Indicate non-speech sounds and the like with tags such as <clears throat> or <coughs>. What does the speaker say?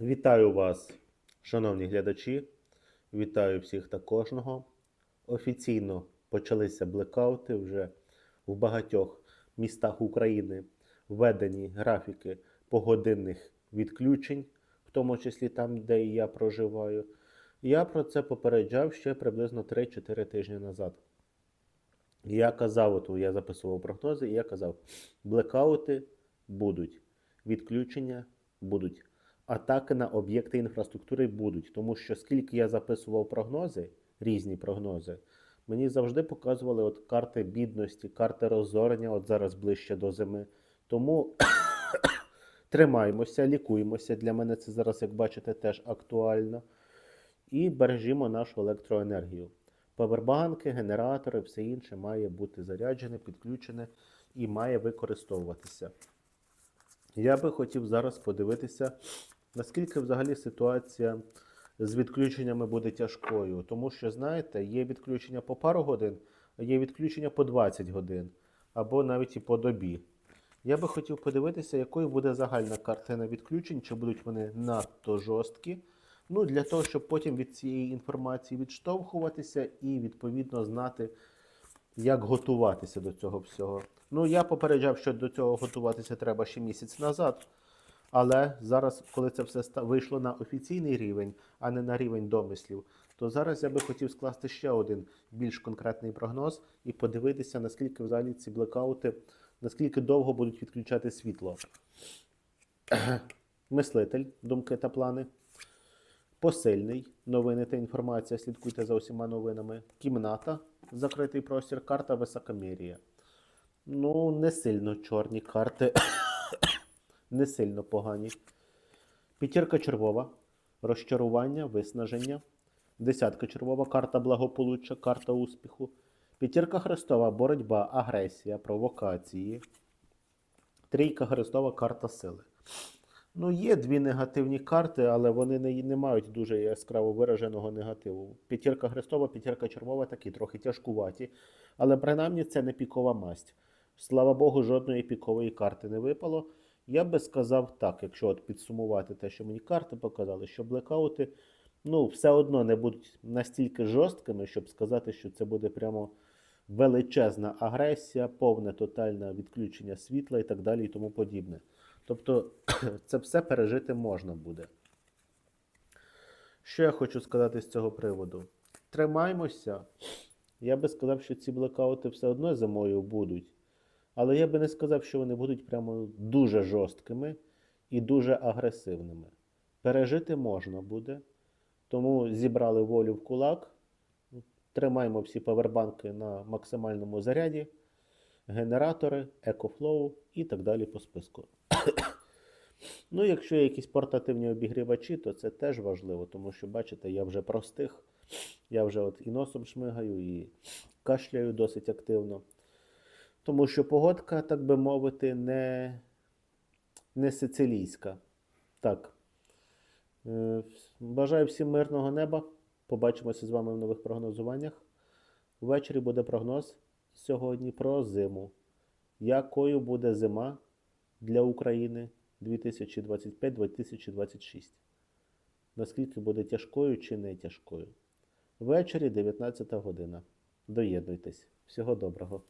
Вітаю вас, шановні глядачі. Вітаю всіх та кожного. Офіційно почалися блекаути вже в багатьох містах України введені графіки погодинних відключень, в тому числі там, де і я проживаю. Я про це попереджав ще приблизно 3-4 тижні назад. Я казав, от я записував прогнози, і я казав, блекаути будуть, відключення будуть атаки на об'єкти інфраструктури будуть. Тому що скільки я записував прогнози, різні прогнози, мені завжди показували от карти бідності, карти розорення, от зараз ближче до зими. Тому <coughs> тримаємося, лікуємося. Для мене це зараз, як бачите, теж актуально. І бережімо нашу електроенергію. Павербанки, генератори, все інше має бути заряджене, підключене і має використовуватися. Я би хотів зараз подивитися, наскільки взагалі ситуація з відключеннями буде тяжкою. Тому що, знаєте, є відключення по пару годин, а є відключення по 20 годин, або навіть і по добі. Я би хотів подивитися, якою буде загальна картина відключень, чи будуть вони надто жорсткі. Ну, для того, щоб потім від цієї інформації відштовхуватися і відповідно знати, як готуватися до цього всього. Ну, я попереджав, що до цього готуватися треба ще місяць назад. Але зараз, коли це все вийшло на офіційний рівень, а не на рівень домислів, то зараз я би хотів скласти ще один більш конкретний прогноз і подивитися, наскільки взагалі ці блекаути, наскільки довго будуть відключати світло. <clears throat> Мислитель, думки та плани. Посильний новини та інформація. Слідкуйте за усіма новинами. Кімната, закритий простір, карта високомір'я. Ну, не сильно чорні карти, не сильно погані. П'ятірка червова, розчарування, виснаження. Десятка червова, карта благополуччя, карта успіху. П'ятірка хрестова, боротьба, агресія, провокації. Трійка хрестова, карта сили. Ну, є дві негативні карти, але вони не, не мають дуже яскраво вираженого негативу. П'ятірка хрестова, п'ятірка червова такі трохи тяжкуваті. Але принаймні це не пікова масть. Слава Богу, жодної пікової карти не випало. Я би сказав так, якщо от підсумувати те, що мені карти показали, що блекаути ну, все одно не будуть настільки жорсткими, щоб сказати, що це буде прямо величезна агресія, повне тотальне відключення світла і так далі і тому подібне. Тобто <clears throat> це все пережити можна буде. Що я хочу сказати з цього приводу? Тримаймося. Я би сказав, що ці блекаути все одно зимою будуть. Але я би не сказав, що вони будуть прямо дуже жорсткими і дуже агресивними. Пережити можна буде. Тому зібрали волю в кулак. Тримаємо всі павербанки на максимальному заряді, генератори, екофлоу і так далі по списку. <coughs> Ну, якщо є якісь портативні обігрівачі, то це теж важливо, тому що, бачите, я вже простих. Я вже от і носом шмигаю, і кашляю досить активно. Тому що погодка, так би мовити, не, не сицилійська. Так. Е, Бажаю всім мирного неба. Побачимося з вами в нових прогнозуваннях. Ввечері буде прогноз сьогодні про зиму. Якою буде зима для України 2025-2026? Наскільки буде тяжкою чи не тяжкою? Ввечері 19 година. Доєднуйтесь. Всього доброго.